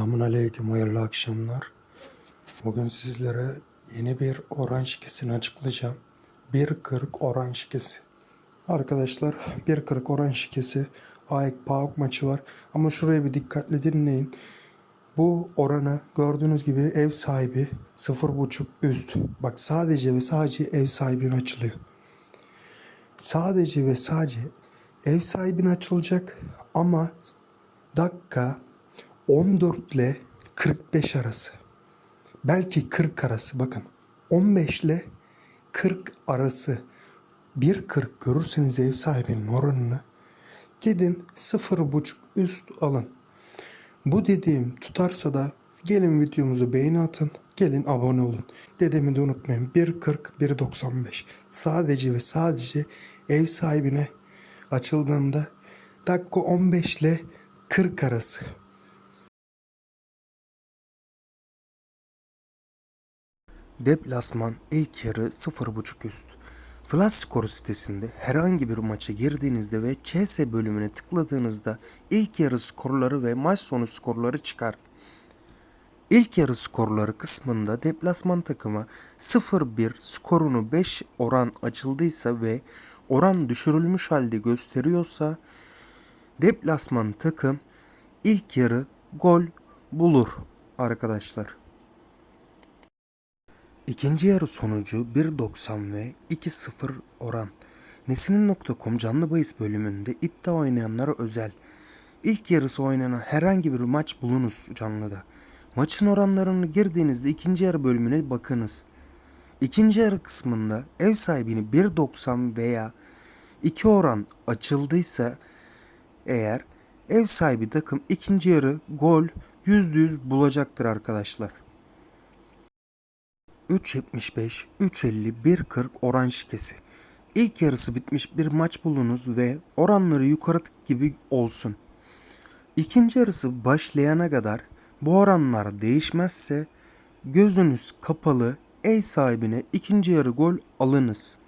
Selamun Aleyküm, hayırlı akşamlar. Bugün sizlere yeni bir oran şikesini açıklayacağım. 1.40 oran şikesi. Arkadaşlar 1.40 oran şikesi AEK PAOK maçı var. Ama şuraya bir dikkatli dinleyin. Bu oranı gördüğünüz gibi ev sahibi 0.5 üst. Bak sadece ve sadece ev sahibine açılıyor. Sadece ve sadece ev sahibine açılacak ama dakika 14 ile 45 arası. Belki 40 arası bakın. 15 ile 40 arası. 1.40 görürseniz ev sahibinin oranını gidin 0.5 üst alın. Bu dediğim tutarsa da gelin videomuzu beğeni atın. Gelin abone olun. Dedemi de unutmayın. 1.40 1.95. Sadece ve sadece ev sahibine açıldığında dakika 15 ile 40 arası. Deplasman ilk yarı 0.5 üst. Flash Score sitesinde herhangi bir maça girdiğinizde ve CS bölümüne tıkladığınızda ilk yarı skorları ve maç sonu skorları çıkar. İlk yarı skorları kısmında deplasman takıma 0-1 skorunu 5 oran açıldıysa ve oran düşürülmüş halde gösteriyorsa deplasman takım ilk yarı gol bulur arkadaşlar. İkinci yarı sonucu 1.90 ve 2.0 oran. Nesinin.com canlı bahis bölümünde iddia oynayanlara özel. İlk yarısı oynanan herhangi bir maç bulunuz canlıda. Maçın oranlarını girdiğinizde ikinci yarı bölümüne bakınız. İkinci yarı kısmında ev sahibini 1.90 veya 2 oran açıldıysa eğer ev sahibi takım ikinci yarı gol %100 bulacaktır arkadaşlar. 3.75, 3.50, 1.40 oran şikesi. İlk yarısı bitmiş bir maç bulunuz ve oranları yukarı gibi olsun. İkinci yarısı başlayana kadar bu oranlar değişmezse gözünüz kapalı ev sahibine ikinci yarı gol alınız.